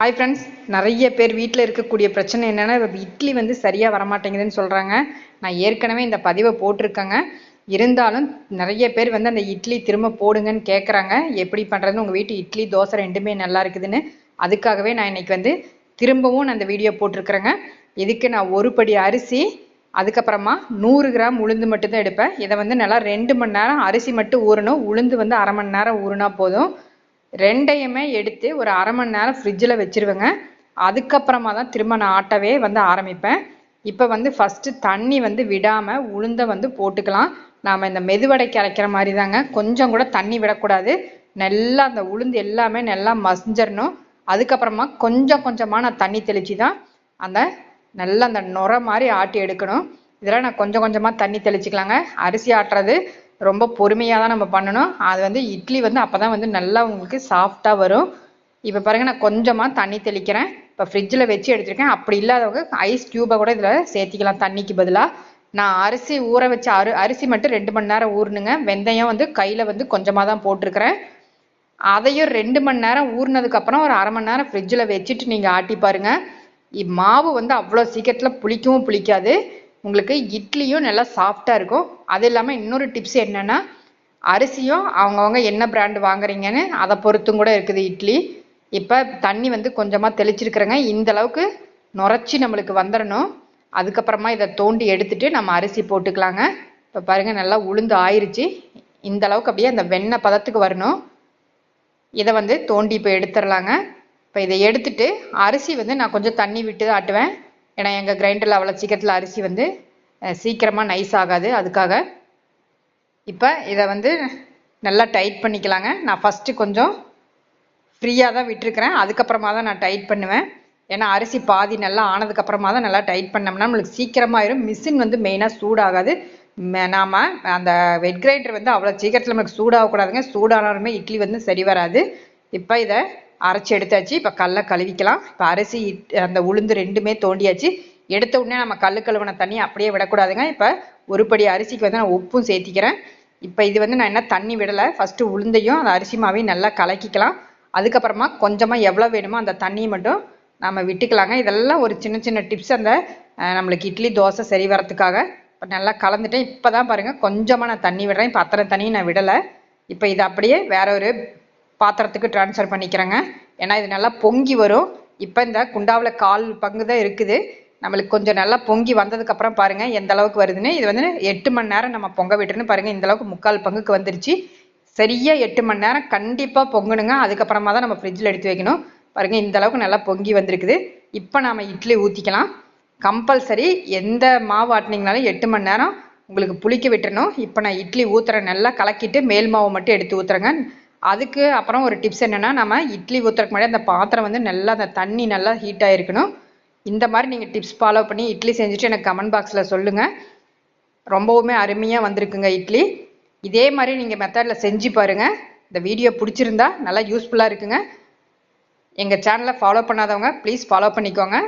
Hi friends நிறைய பேர் வீட்டில் இருக்கக்கூடிய பிரச்சனை என்னென்னா இட்லி வந்து சரியாக வரமாட்டேங்குதுன்னு சொல்கிறாங்க நான் ஏற்கனவே இந்த பதிவை போட்டிருக்கேங்க. இருந்தாலும் நிறைய பேர் வந்து அந்த இட்லி திரும்ப போடுங்கன்னு கேட்குறாங்க எப்படி பண்ணுறதுன்னு உங்கள் வீட்டு இட்லி தோசை ரெண்டுமே நல்லா இருக்குதுன்னு. அதுக்காகவே நான் இன்னைக்கு வந்து திரும்பவும் நான் அந்த வீடியோ போட்டிருக்கிறேங்க. இதுக்கு நான் ஒரு படி அரிசி அதுக்கப்புறமா நூறு கிராம் உளுந்து மட்டும்தான் எடுப்பேன். இதை வந்து நல்லா ரெண்டு மணி நேரம் அரிசி மட்டும் ஊறணும். உளுந்து வந்து அரை மணி நேரம் ஊறினா போதும். ரெண்டையுமே எடுத்து ஒரு அரை மணி நேரம் ஃப்ரிட்ஜில் வச்சிருவேங்க. அதுக்கப்புறமா தான் திரும்ப நான் ஆட்டவே வந்து ஆரம்பிப்பேன். இப்போ வந்து ஃபஸ்ட்டு தண்ணி வந்து விடாமல் உளுந்தை வந்து போட்டுக்கலாம். நாம் இந்த மெதுவடைக்கு அரைக்கிற மாதிரி தாங்க. கொஞ்சம் கூட தண்ணி விடக்கூடாது. நல்லா அந்த உளுந்து எல்லாமே நல்லா மசிஞ்சிடணும் அதுக்கப்புறமா கொஞ்சம் கொஞ்சமாக நான் தண்ணி தெளித்து தான் அந்த நல்லா அந்த நுர மாதிரி ஆட்டி எடுக்கணும். இதெல்லாம் நான் கொஞ்சம் கொஞ்சமாக தண்ணி தெளிச்சுக்கலாங்க. அரிசி ஆட்டுறது ரொம்ப பொறுமையாக தான் நம்ம பண்ணணும். அது வந்து இட்லி வந்து அப்போ தான் வந்து நல்லா உங்களுக்கு சாஃப்டாக வரும். இப்போ பாருங்கள் நான் கொஞ்சமாக தண்ணி தெளிக்கிறேன். இப்போ ஃப்ரிட்ஜில் வச்சு எடுத்துருக்கேன். அப்படி இல்லாதவங்க ஐஸ் க்யூபை கூட இதில் சேர்த்திக்கலாம் தண்ணிக்கு பதிலாக நான் அரிசி ஊற வச்ச அரு அரிசி மட்டும் ரெண்டு மணி நேரம் ஊறணுங்க. வெந்தயம் வந்து கையில் வந்து கொஞ்சமாக தான் போட்டிருக்கிறேன். அதையும் ரெண்டு மணி நேரம் ஊறினதுக்கப்புறம் ஒரு அரை மணி நேரம் ஃப்ரிட்ஜில் வச்சுட்டு நீங்கள் ஆட்டி பாருங்கள் மாவு வந்து அவ்வளோ சீக்கிரத்தில் புளிக்கவும் புளிக்காது. உங்களுக்கு இட்லியும் நல்லா சாஃப்டாக இருக்கும் அது இல்லாமல் இன்னொரு டிப்ஸ் என்னென்னா அரிசியும் அவங்கவுங்க என்ன பிராண்டு வாங்குறீங்கன்னு அதை பொறுத்தும் கூட இருக்குது இட்லி. இப்போ தண்ணி வந்து கொஞ்சமாக தெளிச்சிருக்கிறேங்க. இந்த அளவுக்கு நுரைச்சி நம்மளுக்கு வந்துடணும் அதுக்கப்புறமா இதை தோண்டி எடுத்துட்டு நம்ம அரிசி போட்டுக்கலாங்க. இப்போ பாருங்கள் நல்லா உளுந்து ஆயிடுச்சு இந்த அளவுக்கு அப்படியே அந்த வெண்ணெய் பதத்துக்கு வரணும். இதை வந்து தோண்டி இப்போ எடுத்துடலாங்க இப்போ இதை எடுத்துட்டு அரிசி வந்து நான் கொஞ்சம் தண்ணி விட்டு தான் ஆட்டுவேன். ஏன்னா எங்கள் கிரைண்டரில் அவ்வளோ சீக்கிரத்தில் அரிசி வந்து சீக்கிரமாக நைஸ் ஆகாது. அதுக்காக இப்போ இதை வந்து நல்லா டைட் பண்ணிக்கலாங்க. நான் ஃபஸ்ட்டு கொஞ்சம் ஃப்ரீயாக தான் விட்டுருக்குறேன். அதுக்கப்புறமா தான் நான் டைட் பண்ணுவேன். ஏன்னா அரிசி பாதி நல்லா ஆனதுக்கப்புறமா தான் நல்லா டைட் பண்ணோம்னா நம்மளுக்கு சீக்கிரமாயிரும் மிஷின் வந்து மெயினாக சூடாகாது. நாம் அந்த வெட் கிரைண்டர் வந்து அவ்வளோ சீக்கிரத்தில் நமக்கு சூடாகக்கூடாதுங்க. சூடானாலுமே இட்லி வந்து சரி வராது. இப்போ இதை அரைச்சி எடுத்தாச்சு. இப்போ கல்லை கழுவிக்கலாம். இப்போ அரிசி அந்த உளுந்து ரெண்டுமே தோண்டியாச்சு. எடுத்த உடனே நம்ம கல் கழுவின தண்ணி அப்படியே விடக்கூடாதுங்க. இப்போ ஒரு படி அரிசிக்கு வந்து நான் உப்பும் சேர்த்திக்கிறேன். இப்போ இது வந்து நான் என்ன தண்ணி விடலை. ஃபஸ்ட்டு உளுந்தையும் அந்த அரிசி மாவையும் நல்லா கலக்கிக்கலாம். அதுக்கப்புறமா கொஞ்சமாக எவ்வளோ வேணுமோ அந்த தண்ணியை மட்டும் நம்ம விட்டுக்கலாங்க. இதெல்லாம் ஒரு சின்ன சின்ன டிப்ஸ் அந்த நம்மளுக்கு இட்லி தோசை சரி வரத்துக்காக இப்போ நல்லா கலந்துட்டேன். இப்போ தான் பாருங்கள் கொஞ்சமாக நான் தண்ணி விடுறேன். இப்போ அத்தனை தண்ணியும் நான் விடலை. இப்போ இது அப்படியே வேற ஒரு பாத்திரத்துக்கு ட்ரான்ஸ்ஃபர் பண்ணிக்கிறேங்க. ஏன்னா இது நல்லா பொங்கி வரும். இப்போ இந்த குண்டாவில் கால் பங்கு தான் இருக்குது. நம்மளுக்கு கொஞ்சம் நல்லா பொங்கி வந்ததுக்கப்புறம் பாருங்கள் எந்த அளவுக்கு வருதுன்னு. இது வந்து எட்டு மணி நேரம் நம்ம பொங்க விட்டுருன்னு பாருங்கள் இந்த அளவுக்கு முக்கால் பங்குக்கு வந்துருச்சு. சரியாக எட்டு மணி நேரம் கண்டிப்பாக பொங்கணுங்க. அதுக்கப்புறமா தான் நம்ம ஃப்ரிட்ஜில் எடுத்து வைக்கணும். பாருங்கள் இந்த அளவுக்கு நல்லா பொங்கி வந்திருக்குது. இப்போ நாம் இட்லி ஊற்றிக்கலாம் கம்பல்சரி எந்த மாவு ஆட்டினீங்கனாலும் எட்டு மணி நேரம் உங்களுக்கு புளிக்க விட்டுறணும். இப்போ நான் இட்லி ஊற்றுறேன் நல்லா கலக்கிட்டு மேல் மாவை மட்டும் எடுத்து ஊற்றுறேங்க அதுக்கு அப்புறம் ஒரு டிப்ஸ் என்னென்னா நம்ம இட்லி ஊற்றுறக்கு முன்னாடி அந்த பாத்திரம் வந்து நல்லா அந்த தண்ணி நல்லா ஹீட் ஆகிருக்கணும் இந்த மாதிரி நீங்கள் டிப்ஸ் ஃபாலோ பண்ணி இட்லி செஞ்சுட்டு எனக்கு கமெண்ட் பாக்ஸில் சொல்லுங்கள் ரொம்பவுமே அருமையாக வந்திருக்குங்க இட்லி. இதே மாதிரி நீங்கள் மெத்தடில் செஞ்சு பாருங்கள் இந்த வீடியோ பிடிச்சிருந்தா நல்லா யூஸ்ஃபுல்லாக இருக்குங்க. எங்கள் சேனலை ஃபாலோ பண்ணாதவங்க ப்ளீஸ் ஃபாலோ பண்ணிக்கோங்க.